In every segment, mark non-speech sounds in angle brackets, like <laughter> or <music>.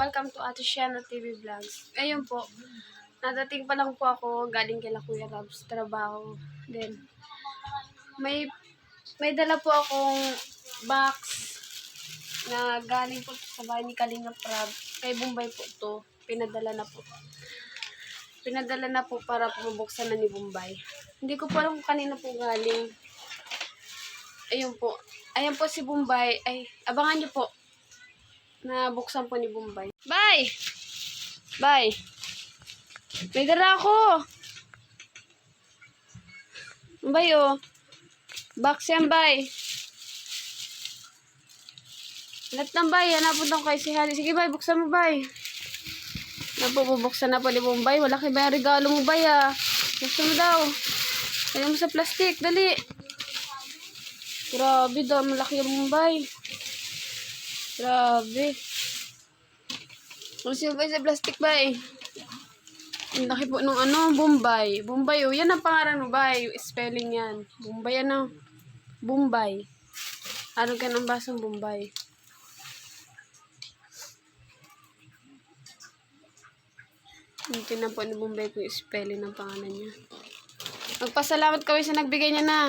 Welcome to Ate Shiana TV Vlogs. Ngayon po, nadating pa lang po ako galing kila Kuya Rabs trabaho. Then, may may dala po akong box na galing po sa bahay ni Kalinga Prab. Kay Bombay po to. Pinadala na po. Pinadala na po para po mabuksan na ni Bombay. Hindi ko pa alam kung kanino po galing. Ayun po. Ayan po si Bombay. Ay, abangan niyo po. Na buksan po ni Bombay. Bye! Bye! May dala ako! Bombay oh. Box yan, bye. Lahat ng bay, hanapon daw kay si Hali. Sige, bay, buksan mo, bay. Napupubuksan na po ni Bombay. Wala kay bay, regalo mo, bay, ah. Buksan mo daw. Kaya mo sa plastic, dali. Grabe daw, malaki yung Bombay. Grabe. Siya ba sa plastic, bay? Ang laki po nung ano, Bombay. Bombay, oh. Yan ang pangalan mo, bay. Yung spelling yan. Bombay, ano? Bombay. Ano ka ng basong Bombay? Hindi na po ni Bombay ko yung spelling ng pangalan niya. Magpasalamat kami sa nagbigay niya na.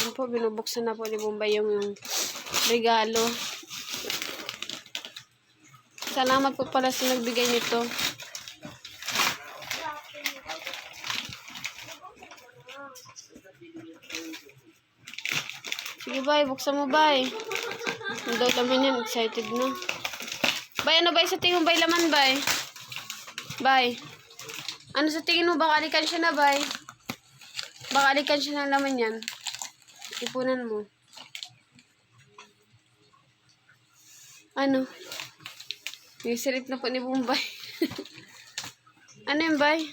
Ano po, binubuksan na po ni Bombay yung, yung regalo. Salamat po pala sa nagbigay nito. Sige, bay. Buksan mo, bay. Ang daw laman yan. Excited na. Bay, ano bay sa tingin mo, bay? Laman, bay? Bay. Ano sa tingin mo? Baka alikan siya na, bay? Baka alikan siya ng laman yan. Ipunan mo. Ano? Silip na po ni Bombay. <laughs> ano yun, bay?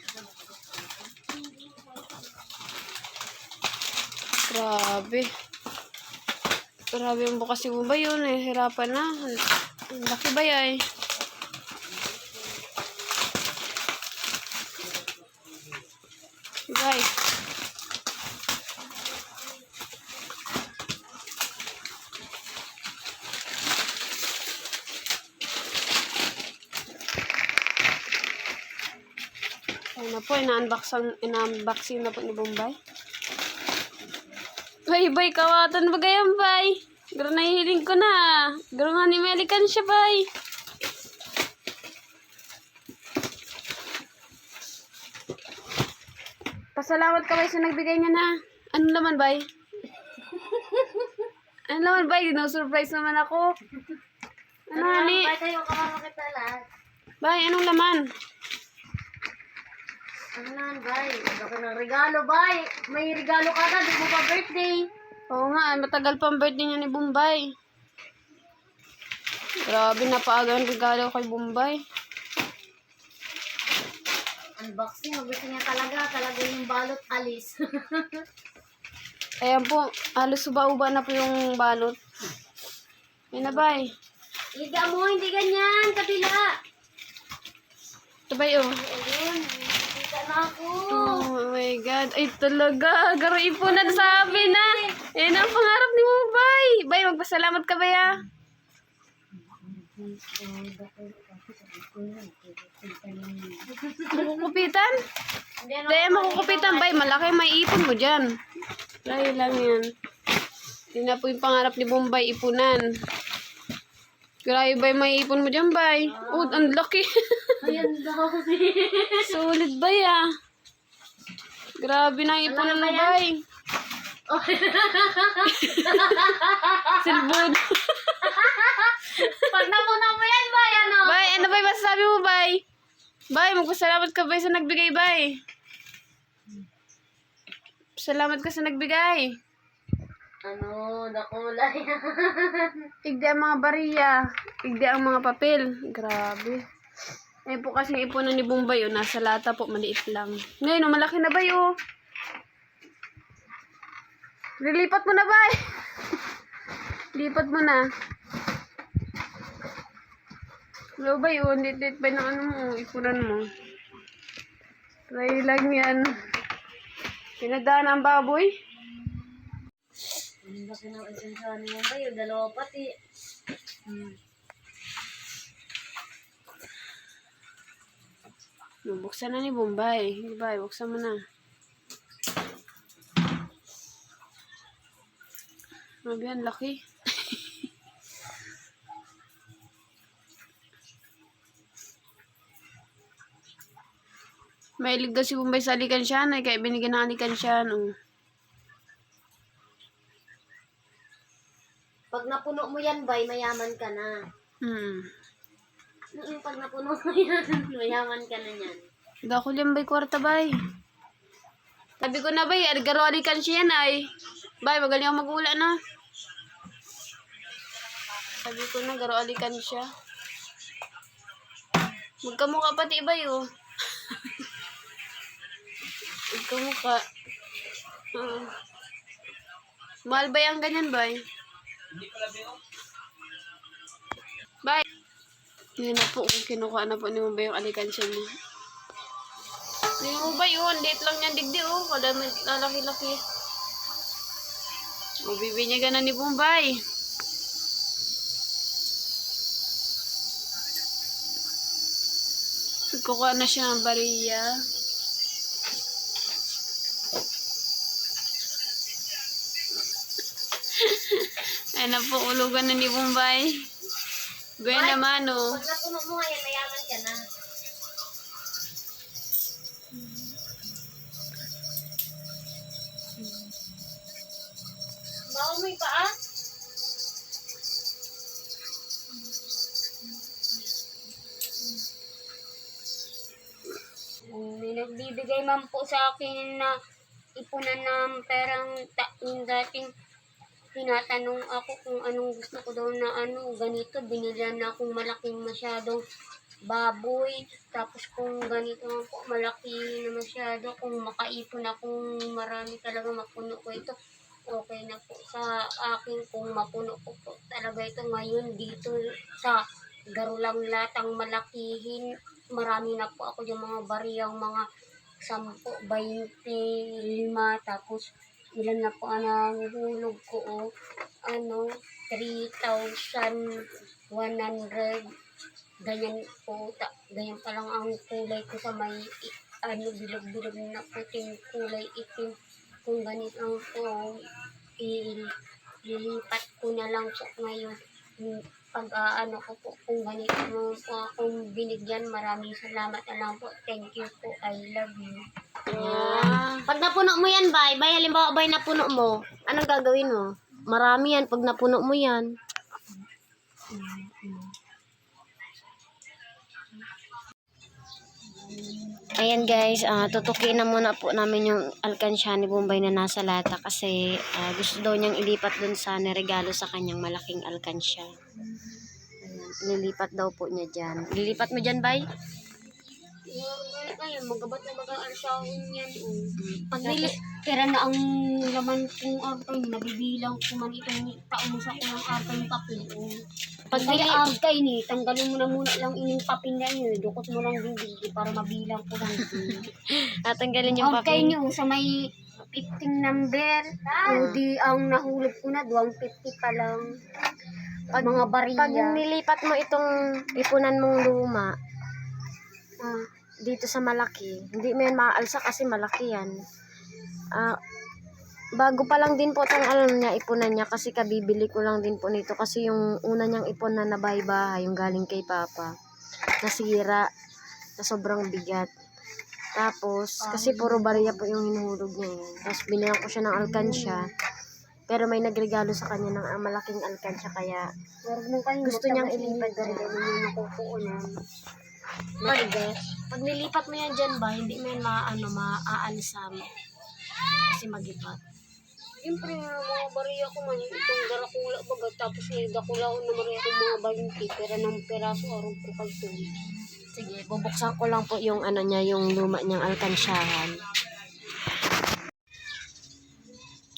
Grabe. Grabe yung bukas si Bombay yun eh. Hirapan na. Ang laki ba yay? Bye. Ayun na po, ina-unboxing, ina-unboxing na po ni Bombay. Bay, bay, kawatan ba gayam, bay? Garo nahihiling ko na. Garo nga ni Melikan siya, bay. Pasalamat ka, bay, sa nagbigay niya na. Ano laman, bay? <laughs> ano laman, bay? Dino-surprise naman ako. Ano, hani? Bakit tayo kamamakita lahat? Bay, anong laman? Ano naman, bay? Laki ng regalo, bay. May regalo ka na, di mo pa birthday. Oo nga, matagal pa ang birthday niya ni Bombay. Grabe, napaaga ang regalo kay Bombay. Unboxing, gusto niya talaga. Talaga yung balot alis. <laughs> Ayan po, halos suba-uba na po yung balot. Yun na, bay. Liga mo, hindi ganyan. Kabila. Ito ba yun? Ayun, na. Oh my God. Ay, talaga. Garo ipunan sabi na. Yan ang pangarap ni Bombay. Bay, magpasalamat ka ba ya? Makukupitan? Hindi, ano, Hindi, makukupitan, bay. Malaki, may ipon mo dyan. Dahil lang yan. Yun na po yung pangarap ni Bombay, ipunan. Grabe, bay, may ipon mo dyan, bay. Oh, ang laki. Ayan daw. <laughs> Sulit, bay, ah. Grabe na ang ipunan mo, bay. <laughs> Silbod. Pag napunan mo yan, bay, ano? bay, ano bay, masasabi mo, bay? Bay, magpasalamat ka, bay, sa nagbigay, bay. Salamat ka sa nagbigay. Ano, nakulay. <laughs> Igdi ang mga bariya. Igdi ang mga papel. Grabe. Eh po kasi ipunan ni Bombay, oh, nasa lata po, maliit lang. Ngayon, oh, malaki na ba oh? Lilipat mo na, bay. <laughs> Lipat mo na. Hello, bay, oh, lit-lit ba ng ano mo, ipunan mo. Try lang yan. Pinadaan ang baboy. Ang laki ng esensya ni Bombay. Yung dalawa pati. Hmm. Buksan na ni Bombay. Bombay, buksan mo na. Grabe yan, laki. <laughs> Mailig daw si Bombay sa alikansyan ay kaya binigyan ng alikansyan. Oh. Pag napuno mo yan, bay, mayaman ka na. Hmm. Mm, Pag napuno mo yan, <laughs> mayaman ka na yan. Dako liyan bay kwarta bay. Sabi ko na bay, garo alikansya yan ay. Bay, magaling ako mag-ula na. Sabi ko na, garo alikansya. Magkamukha pati bay oh. <laughs> Magkamukha. Oo. Mahal ba yung ganyan bay? Bay. Yan na po, kung kinukuha na po ni mo ba yung alikansya mo. Hindi mo ba yun? Date lang yan digdi oh. Kada lalaki-laki. O, bibinyagan na ni Bombay. Kukuha na siya ng bariya. <laughs> Ay na po, ulugan na ni Bombay. Gaya naman oh. Pag napuno mo yan, mayaman ka na. Bawal mo yung paa? May nagbibigay man po sa akin na ipunan ng perang ta- yung dating tinatanong ako kung anong gusto ko daw na ano, ganito, binilihan na akong malaking masyadong baboy. Tapos kung ganito nga po, malaki na masyado, kung makaipon akong marami talaga mapuno ko ito, okay na po sa akin kung mapuno ko po talaga ito ngayon dito sa garulang latang malakihin. Marami na po ako yung mga bariyang mga 10, 25, tapos ilan na po ang nahuhulog ko o ano 3,100 ganyan po ta, ganyan pa lang ang kulay ko sa may ano bilog-bilog na puting kulay itim. Kung ganito ang po i- lilipat ko na lang po ngayon. Pag aano ko po kung ganito mo po akong binigyan maraming salamat na lang po. Thank you po. I love you Ah. pag napuno mo yan, bay, bay, halimbawa, bay, napuno mo, anong gagawin mo? Marami yan pag napuno mo yan. Ayan guys, ah tutukin na muna po namin yung alkansya ni Bombay na nasa lata kasi ah, gusto daw niyang ilipat dun sa niregalo sa kanyang malaking alkansya. Ayan, ililipat daw po niya dyan. Ililipat mo dyan, bay? Ngayon, magabat na baga alsahon yan. Pag nili, pera na ang laman kong arkay, nabibilang ko man itong pausa ko ng arkay papel. Pag nili arkay ni, tanggalin mo na muna lang ining papel na yun. Dukot mo lang bibig para mabilang ko lang. Tatanggalin <laughs> yung Arkay papel. nyo sa may 15 number. O di ang nahulog ko na, 250 pa lang. Pag, mga bariya. Pag nilipat mo itong ipunan mong luma, ah, dito sa malaki, hindi mo yan maaalsa kasi malaki yan. Ah, bago pa lang din po itong alam niya, ipunan niya kasi kabibili ko lang din po nito kasi yung una niyang ipon na nabahay-bahay, yung galing kay Papa, nasira, na sobrang bigat. Tapos, kasi puro bariya po yung hinuhulog niya. eh. Tapos, binilang ko siya ng alkansya. Pero may nagregalo sa kanya ng ah, malaking alkansya kaya Gusto niyang ilipat dyan. Marites, pag nilipat mo yan dyan ba, hindi mo yan maano, maaalsa mo. Kasi magipat. Siyempre, yung mga bariya ko man, itong darakula baga, tapos may dakulaon na mariya kong mga balinti, pera ng peraso, araw ko kalto. Sige, bubuksan ko lang po yung ano niya, yung luma niyang alkansyahan.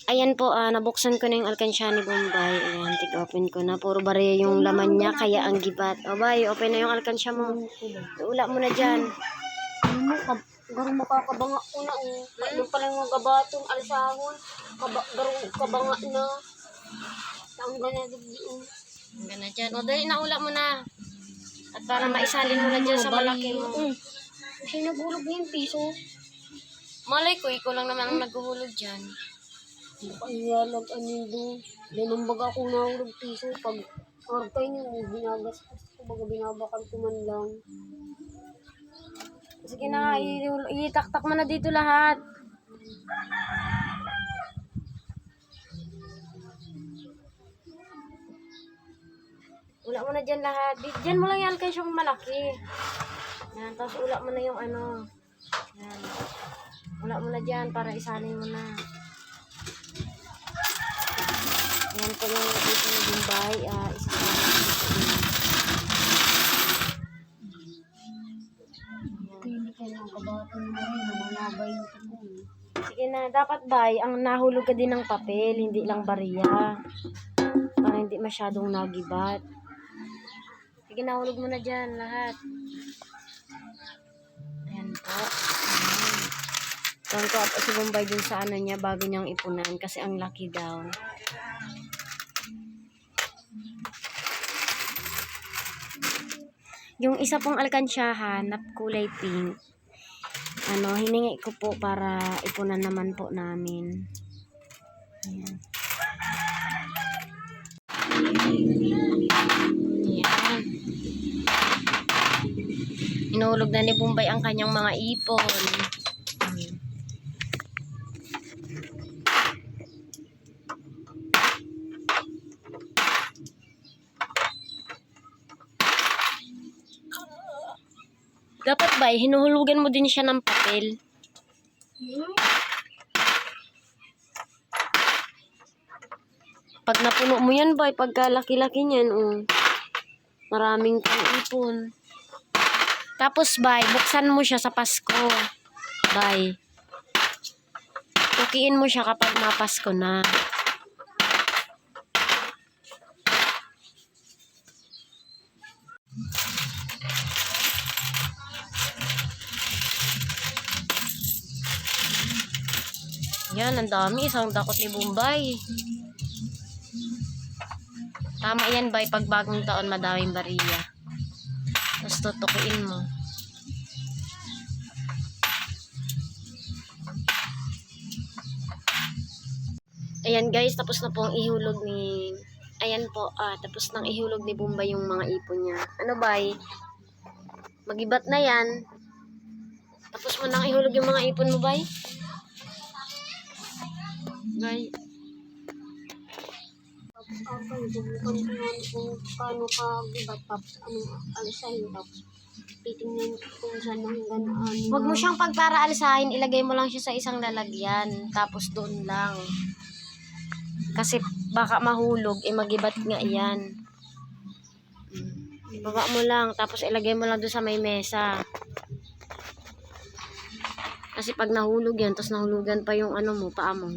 Ayan po, ah, nabuksan ko na yung alkansya ni Bombay. Ayan, tig-open ko na. Puro bariya yung laman niya, kaya ang gibat. O, bay, open na yung alkansya mo. Ula mo na dyan. Ano mo, kab garong makakabanga ko na, oh. Ano pa lang mga gabatong alsahon, kaba garong kabanga na. Taong ganado diin. Hanggang na dyan. O, dali na ula mo na. At para maisalin mo na dyan sa malaki mo. Mm. Kasi naghulog na yung piso. Malay ko, ikaw lang naman ang naghuhulog dyan. Iyalag ano doon. Ganun baga ako nahulog piso. Pag arkay niyo, binagastos ko. Baga binabakal ko man lang. Sige na, itaktak mo na dito lahat. Ula mo na dyan lahat. Di- Dyan mo lang yan kayo yung malaki. Yan, tapos ula mo na yung ano. Yan. Ula mo na dyan para isalin mo na. Yan po yung dito na Bombay. Uh, isalin mo dito. Hindi kayo ng kabatan mo rin. Namalabay yung tubo. Sige na, dapat bay, ang nahulog ka din ng papel, hindi lang bariya. Para hindi masyadong nagibat. Sige, nahulog mo na dyan lahat. Ayan po. Ayan. Tawag ko ako si Bombay dun sa ano niya bago niyang ipunan kasi ang laki daw. Yung isa pong alkansyahan na kulay pink, ano, hiningi ko po para ipunan naman po namin. Ayan. Ayan. Inuulog na ni Bombay ang kanyang mga ipon. Dapat ba, hinuhulugan mo din siya ng papel. Pag napuno mo yan, bay, pagka laki-laki niyan, oh. Maraming pang ipon. Tapos, bay, buksan mo siya sa Pasko. Bay. Tukiin mo siya kapag mapasko na. Yan, ang dami. Isang dakot ni Bombay. Tama yan, bay. Pag bagong taon, madaming bariya. Tapos tutukiin mo. Ayan guys, tapos na po ang ihulog ni... Ayan po, ah, tapos nang ihulog ni Bombay yung mga ipon niya. Ano bay? Magibat na yan. Tapos mo nang ihulog yung mga ipon mo, bay? Bay, Ako, subukan ko paano ka gibat. Tapos anong alisahin. Tapos titingnan ko kung saan hanggang ano. Huwag mo siyang pagparaalsahin, ilagay mo lang siya sa isang lalagyan. Tapos doon lang. Kasi baka mahulog, eh magibat nga yan. Ibaba mo lang, tapos ilagay mo lang doon sa may mesa. Kasi pag nahulog yan, tapos nahulugan pa yung ano mo, paa mo.